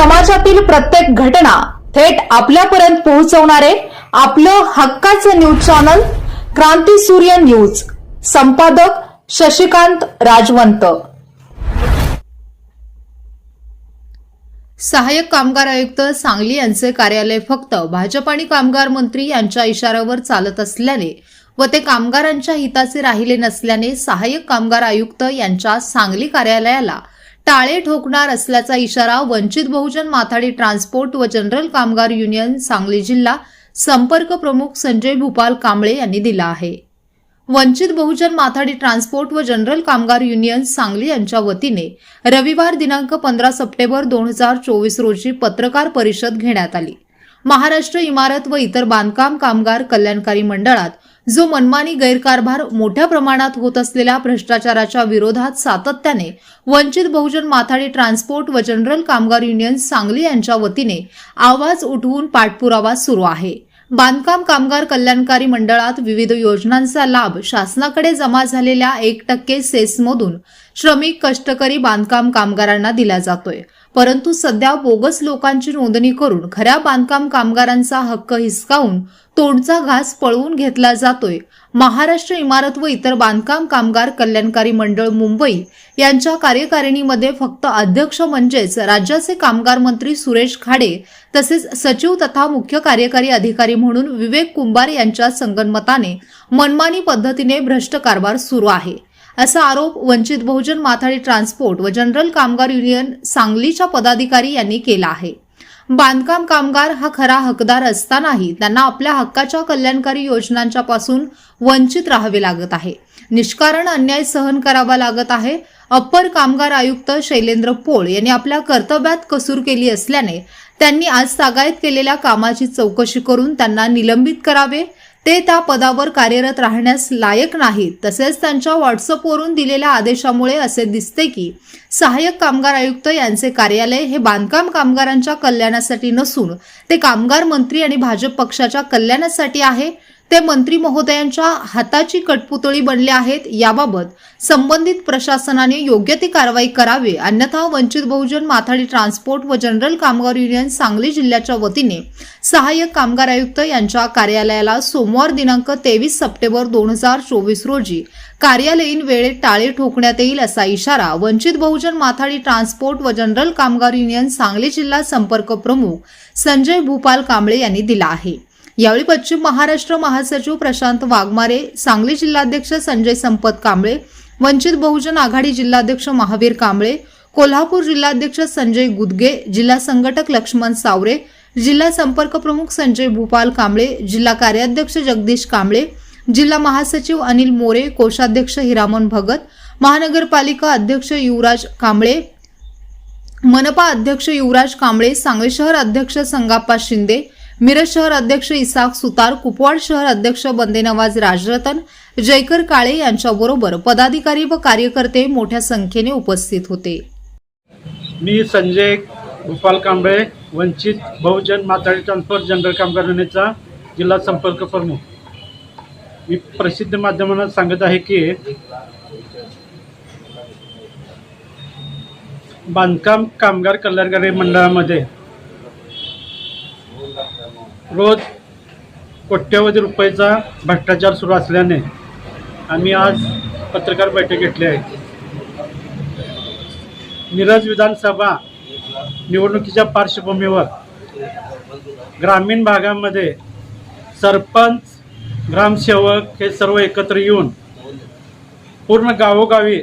समाजातील प्रत्येक घटना थेट आपल्यापर्यंत पोहोचवणारे आपलं हक्काचं न्यूज चॅनल क्रांती सूर्य न्यूज. संपादक शशिकांत राजवंत. सहाय्यक कामगार आयुक्त सांगली यांचे कार्यालय फक्त भाजप आणि कामगार मंत्री यांच्या इशाऱ्यावर चालत असल्याने व ते कामगारांच्या हिताचे राहिले नसल्याने सहाय्यक कामगार आयुक्त यांच्या सांगली कार्यालयाला टाळे ठोकणार असल्याचा इशारा वंचित बहुजन माथाडी ट्रान्सपोर्ट व जनरल कामगार युनियन सांगली जिल्हा संपर्क प्रमुख संजय भूपाल कांबळे यांनी दिला आहे. वंचित बहुजन माथाडी ट्रान्सपोर्ट व जनरल कामगार युनियन सांगली यांच्या वतीने रविवार दिनांक पंधरा सप्टेंबर दोन हजार चोवीस रोजी पत्रकार परिषद घेण्यात आली. महाराष्ट्र इमारत व इतर बांधकाम कामगार कल्याणकारी मंडळात जो मनमानी गैरकारभार मोठ्या प्रमाणात होत असलेल्या भ्रष्टाचाराच्या विरोधात सातत्याने वंचित बहुजन माथाडी ट्रान्सपोर्ट व जनरल कामगार युनियन सांगली यांच्या वतीने आवाज उठवून पाठपुरावा सुरू आहे. बांधकाम कामगार कल्याणकारी मंडळात विविध योजनांचा लाभ शासनाकडे जमा झालेल्या एक टक्के सेसमधून श्रमिक कष्टकरी बांधकाम कामगारांना दिला जातोय. परंतु सध्या बोगस लोकांची नोंदणी करून खऱ्या बांधकाम कामगारांचा हक्क हिसकावून तोंडचा घास पळवून घेतला जातोय. महाराष्ट्र इमारत व इतर बांधकाम कामगार कल्याणकारी मंडळ मुंबई यांच्या कार्यकारिणीमध्ये फक्त अध्यक्ष म्हणजेच राज्याचे कामगार मंत्री सुरेश खाडे तसेच सचिव तथा मुख्य कार्यकारी अधिकारी म्हणून विवेक कुंभार यांच्या संगनमताने मनमानी पद्धतीने भ्रष्ट कारभार सुरू आहे. असा आरोप वंचित बहुजन माथाडी ट्रान्सपोर्ट व जनरल कामगार युनियन सांगलीच्या पदाधिकारी यांनी केला आहे. बांधकाम कामगार हा खरा हकदार असतानाही त्यांना आपल्या हक्काच्या कल्याणकारी योजनांच्या पासून वंचित राहावे लागत आहे. निष्कारण अन्याय सहन करावा लागत आहे. अप्पर कामगार आयुक्त शैलेंद्र पोळ यांनी आपल्या कर्तव्यात कसूर केली असल्याने त्यांनी आज तागायत केलेल्या कामाची चौकशी करून त्यांना निलंबित करावे ते त्या पदावर कार्यरत राहण्यास लायक नाहीत. तसेच त्यांच्या व्हॉट्सअपवरून दिलेल्या आदेशामुळे असे दिसते की सहाय्यक कामगार आयुक्त यांचे कार्यालय हे बांधकाम कामगारांच्या कल्याणासाठी नसून ते कामगार मंत्री आणि भाजप पक्षाच्या कल्याणासाठी आहे. ते मंत्री महोदयांच्या हाताची कटपुतळी बनले आहेत. याबाबत संबंधित प्रशासनाने योग्य ती कारवाई करावी. अन्यथा वंचित बहुजन माथाडी ट्रान्सपोर्ट व जनरल कामगार युनियन सांगली जिल्ह्याच्या वतीने सहाय्यक कामगार आयुक्त यांच्या कार्यालयाला सोमवार दिनांक तेवीस सप्टेंबर दोन हजार चोवीस रोजी कार्यालयीन वेळेत टाळे ठोकण्यात येईल असा इशारा वंचित बहुजन माथाडी ट्रान्सपोर्ट व जनरल कामगार युनियन सांगली जिल्हा संपर्क प्रमुख संजय भूपाल कांबळे यांनी दिला आहे. यावेळी पश्चिम महाराष्ट्र महासचिव प्रशांत वाघमारे सांगली जिल्हाध्यक्ष संजय संपत कांबळे वंचित बहुजन आघाडी जिल्हाध्यक्ष महावीर कांबळे कोल्हापूर जिल्हाध्यक्ष संजय गुदगे जिल्हा संघटक लक्ष्मण सावरे जिल्हा संपर्क प्रमुख संजय भूपाल कांबळे जिल्हा कार्याध्यक्ष जगदीश कांबळे जिल्हा महासचिव अनिल मोरे कोषाध्यक्ष हिरामन भगत महानगरपालिका अध्यक्ष युवराज कांबळे मनपा अध्यक्ष युवराज कांबळे सांगली शहर अध्यक्ष संगाप्पा शिंदे मिरज शहर अध्यक्ष इसाक सुतार कुपवाड शहर अध्यक्ष बंदे नवाज राजरतन जयकर काळे यांच्याबरोबर पदाधिकारी व कार्यकर्ते मोठ्या संख्येने उपस्थित होते. मी संजय गोपाल कांबळे वंचित बहुजन माथाडी ट्रान्सपोर्ट जनरल कामगार युनियनचा जिल्हा संपर्क प्रमुख. मी प्रसिद्ध माध्यमांना सांगत आहे की बांधकाम कामगार कल्याणकारी मंडळामध्ये रोज कोट्यवधी रुपयाचा भ्रष्टाचार सुरू असल्याने आम्ही आज पत्रकार बैठक घेतली आहे. मिरज विधानसभा निवडणुकीच्या पार्श्वभूमीवर ग्रामीण भागामध्ये सरपंच ग्रामसेवक हे सर्व एकत्र येऊन पूर्ण गावोगावी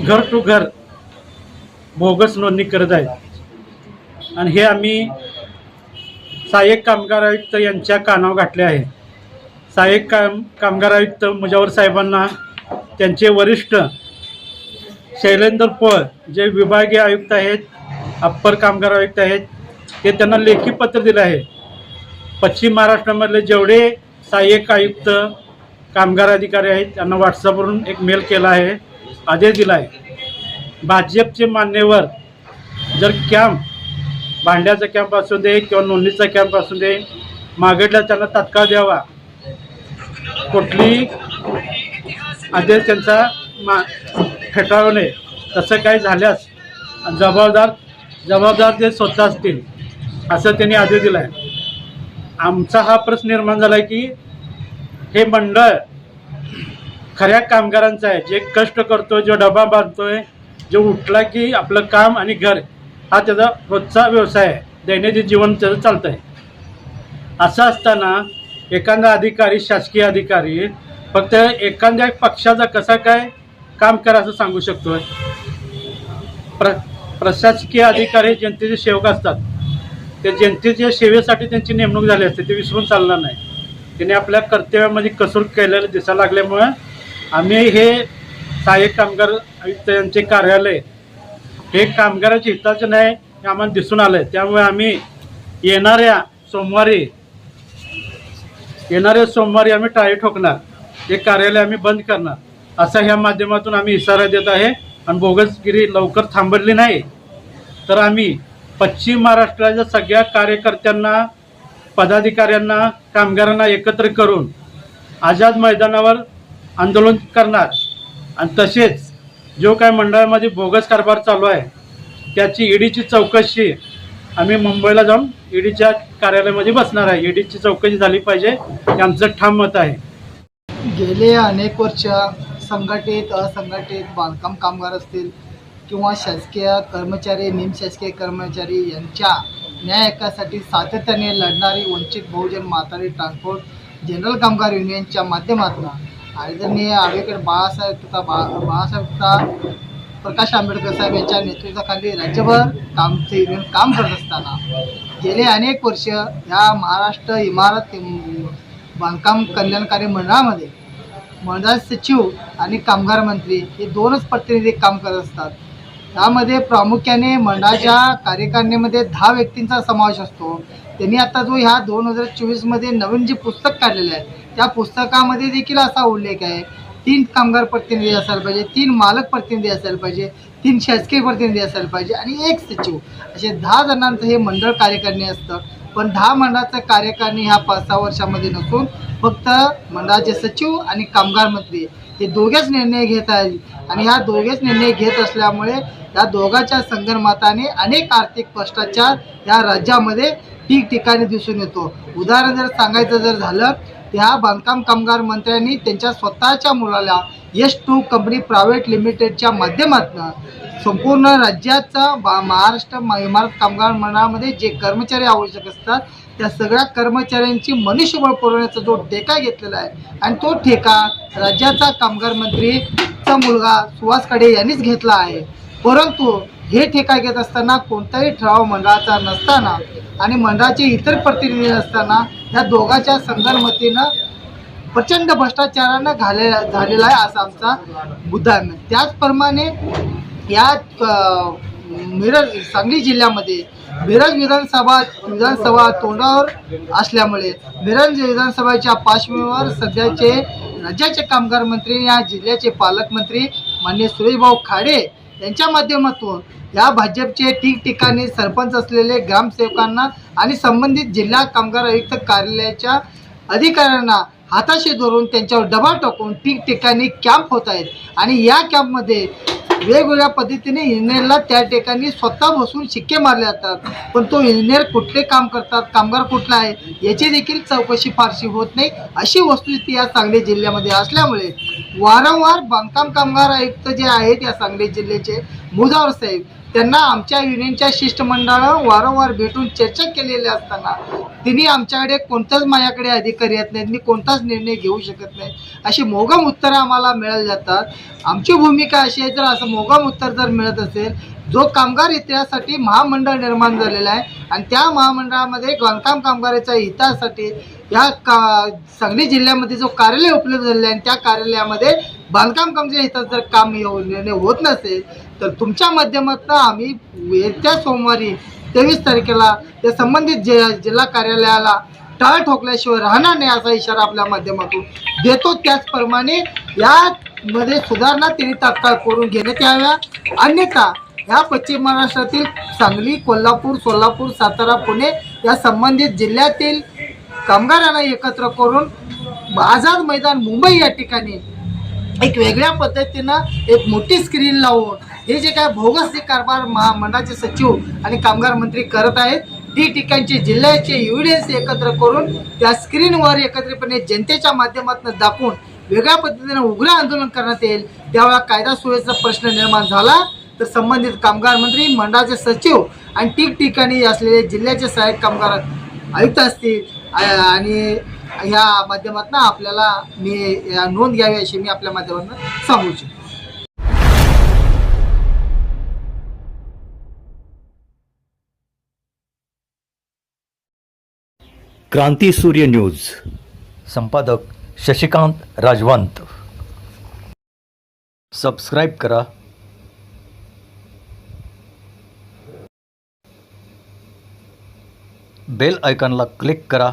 घर टू घर बोगस नोंदणी करत आहेत. आणि हे आम्ही सहाय्यक कामगार आयुक्त यांच्या कानावर घातले आहे. सहाय्यक काम कामगार आयुक्त मुजावर साहेबांना त्यांचे वरिष्ठ शैलेंद्र पळ जे विभागीय आयुक्त आहेत अप्पर कामगार आयुक्त आहेत हे त्यांना लेखी पत्र दिलं आहे. पश्चिम महाराष्ट्रामधले जेवढे सहाय्यक आयुक्त कामगार अधिकारी आहेत त्यांना व्हॉट्सअपवरून एक मेल केला आहे आदेश दिला आहे. भाजपचे मान्यवर जर कॅम्प भांड्याचा कॅम्प असू दे किंवा नोंदणीचा कॅम्प असू दे मागडला त्यांना तात्काळ द्यावा. कुठली आदेश त्यांचा मा फेटाळू नये तसं काही झाल्यास जबाबदार जबाबदार ते स्वतः असतील असं त्यांनी आदेश दिला आहे आमचा हा प्रश्न निर्माण झाला आहे की हे मंडळ खऱ्या कामगारांचं आहे. जे कष्ट करतोय जो डबा बांधतोय जो उठला की आपलं काम आणि घर हा त्याचा रोजचा व्यवसाय आहे. दैनंदिन जीवन त्याचं चालतं आहे असं असताना एखादा अधिकारी शासकीय अधिकारी फक्त एखाद्या पक्षाचा कसा काय काम करा असं सांगू शकतो प्र प्रशासकीय अधिकारी जनतेचे सेवक असतात. ते जनतेच्या सेवेसाठी त्यांची नेमणूक झाली असते. ते विसरून चालणार नाही. त्यांनी आपल्या कर्तव्यामध्ये कसूर केलेलं दिसायला लागल्यामुळं आम्ही हे सहाय्यक कामगार आयुक्त यांचे कार्यालय हे कामगाराच्या हिताचं नाही हे आम्हाला दिसून आलं आहे त्यामुळे आम्ही येणाऱ्या सोमवारी येणाऱ्या सोमवारी आम्ही टाळी ठोकणार. हे कार्यालय आम्ही बंद करणार. असा ह्या माध्यमातून आम्ही इशारा देत आहे. आणि बोगसगिरी लवकर थांबवली नाही तर आम्ही पश्चिम महाराष्ट्राच्या सगळ्या कार्यकर्त्यांना पदाधिकाऱ्यांना कामगारांना एकत्र करून आझाद मैदानावर आंदोलन करणार. आणि तसेच जो काय मंडळामध्ये बोगस कारभार चालू आहे त्याची ईडीची चौकशी आम्ही मुंबईला जाऊन ईडीच्या कार्यालयामध्ये बसणार आहे. ईडीची चौकशी झाली पाहिजे हे आमचं ठाम मत आहे. गेले अनेक वर्ष संघटित असंघटित बांधकाम कामगार असतील किंवा शासकीय कर्मचारी निमशासकीय कर्मचारी यांच्या न्याय हक्कासाठी सातत्याने लढणारी वंचित बहुजन म्हातारी ट्रान्सपोर्ट जनरल कामगार युनियनच्या माध्यमातून आदरणीय आंबेडकर बाळासाहेब तथा बा बाळासाहेब तथा प्रकाश आंबेडकर साहेब यांच्या नेतृत्वाखाली राज्यभर कामचे काम करत असताना गेले अनेक वर्ष ह्या महाराष्ट्र इमारत बांधकाम कल्याणकारी मंडळामध्ये मंडळ सचिव आणि कामगार मंत्री हे दोनच प्रतिनिधी काम करत असतात. त्यामध्ये प्रामुख्याने मंडळाच्या कार्यकारिणीमध्ये दहा व्यक्तींचा समावेश असतो. त्यांनी आता जो ह्या दोन हजार चोवीसमध्ये नवीन जे पुस्तक काढलेलं आहे त्या पुस्तकामध्ये देखील असा उल्लेख आहे तीन कामगार प्रतिनिधी असायला पाहिजे तीन मालक प्रतिनिधी असायला पाहिजे तीन शासकीय प्रतिनिधी असायला पाहिजे आणि एक सचिव. असे दहा जणांचं हे मंडळ कार्यकारिणी असतं पण दहा मंडळाचं कार्यकारिणी ह्या पाच सहा वर्षामध्ये नसून फक्त मंडळाचे सचिव आणि कामगार मंत्री. हे दोघेच निर्णय घेत आहेत. आणि ह्या दोघेच निर्णय घेत असल्यामुळे या दोघांच्या संगणमताने अनेक आर्थिक भ्रष्टाचार या राज्यामध्ये ठिकठिकाणी दिसून येतो. उदाहरण जर सांगायचं जर झालं तर ह्या बांधकाम कामगार मंत्र्यांनी त्यांच्या स्वतःच्या मुलाला यश टू कंपनी प्रायव्हेट लिमिटेडच्या माध्यमातून संपूर्ण राज्याचा महाराष्ट्र इमारत कामगार मंडळामध्ये जे कर्मचारी आवश्यक असतात त्या सगळ्या कर्मचाऱ्यांची मनुष्यबळ पुरवण्याचा जो ठेका घेतलेला आहे आणि तो ठेका राज्याचा कामगार मंत्रीचा मुलगा सुहास खडे यांनीच घेतला आहे. परंतु हे ठेका घेत असताना कोणताही ठराव मंडळाचा नसताना आणि मंडळाचे इतर प्रतिनिधी नसताना या दोघांच्या संगनमतीनं प्रचंड भ्रष्टाचारानं घाले झालेला आहे असा आमचा मुद्दा त्याचप्रमाणे या मिरज सांगली जिल्ह्यामध्ये मिरज विधानसभा विधानसभा तोंडावर असल्यामुळे मिरज विधानसभेच्या पार्श्वभूमीवर सध्याचे राज्याचे कामगार मंत्री या जिल्ह्याचे पालकमंत्री मान्य सुरेशभाऊ खाडे यांच्या माध्यमातून या भाजपचे ठिकठिकाणी सरपंच असलेले ग्रामसेवकांना आणि संबंधित जिल्हा कामगार आयुक्त कार्यालयाच्या अधिकाऱ्यांना हाताशी धरून त्यांच्यावर दबाव टाकून ठिकठिकाणी कॅम्प होत आहेत. आणि या कॅम्पमध्ये वेगवेगळ्या पद्धतीने इंजिनियरला त्या ठिकाणी स्वतः बसून शिक्के मारले जातात. पण तो इंजिनियर कुठले काम करतात कामगार कुठला आहे याची देखील चौकशी फारशी होत नाही अशी वस्तुस्थिती या सांगली जिल्ह्यामध्ये असल्यामुळे वारंवार बांधकाम कामगार आयुक्त जे आहेत या सांगली जिल्ह्याचे मुजावर साहेब त्यांना आमच्या युनियनच्या शिष्टमंडळानं वारंवार भेटून चर्चा केलेली असताना तिने आमच्याकडे कोणताच माझ्याकडे अधिकारी येत नाहीत मी कोणताच निर्णय घेऊ शकत नाही. अशी मोगम उत्तरं आम्हाला मिळत जातात. आमची भूमिका अशी आहे जर असं मोगम उत्तर जर मिळत असेल जो कामगार इतिहासासाठी महामंडळ निर्माण झालेला आहे आणि त्या महामंडळामध्ये बांधकाम कामगाराच्या हितासाठी या का सांगली जिल्ह्यामध्ये जो कार्यालय उपलब्ध झालेलं आहे आणि त्या कार्यालयामध्ये बांधकाम कामच्या हितात जर काम निर्णय होत नसेल तर तुमच्या माध्यमातून आम्ही येत्या सोमवारी तेवीस तारखेला त्या संबंधित जि जिल्हा कार्यालयाला टाळ ठोकल्याशिवाय राहणार नाही असा इशारा आपल्या माध्यमातून देतो. त्याचप्रमाणे यामध्ये सुधारणा त्यांनी तात्काळ करून घेण्यात याव्या. अन्यथा ह्या पश्चिम महाराष्ट्रातील सांगली कोल्हापूर सोलापूर सातारा पुणे या संबंधित जिल्ह्यातील कामगारांना एकत्र करून आझाद मैदान मुंबई या ठिकाणी एक वेगळ्या पद्धतीनं एक मोठी स्क्रीन लावून हे जे काय भोगस जे कारभार महा मंडळाचे सचिव आणि कामगार मंत्री करत आहेत ती ठिकाणचे जिल्ह्याचे एव्हिडन्स एकत्र करून त्या स्क्रीनवर एकत्रितपणे जनतेच्या माध्यमातून दाखवून वेगळ्या पद्धतीने उग्र आंदोलन करण्यात येईल त्यावेळा कायदा सुव्यवस्थेचा प्रश्न निर्माण झाला. तर संबंधित कामगार मंत्री मंडळाचे सचिव आणि ठिकठिकाणी असलेले जिल्ह्याचे सहाय्यक कामगार आयुक्त असतील आणि ह्या माध्यमातून आपल्याला मी या नोंद घ्यावी अशी मी आपल्या माध्यमातून सांगू इच्छितो. क्रांती सूर्य न्यूज. संपादक शशिकांत राजवंत. सबस्क्राईब करा. बेल आयकॉनला क्लिक करा.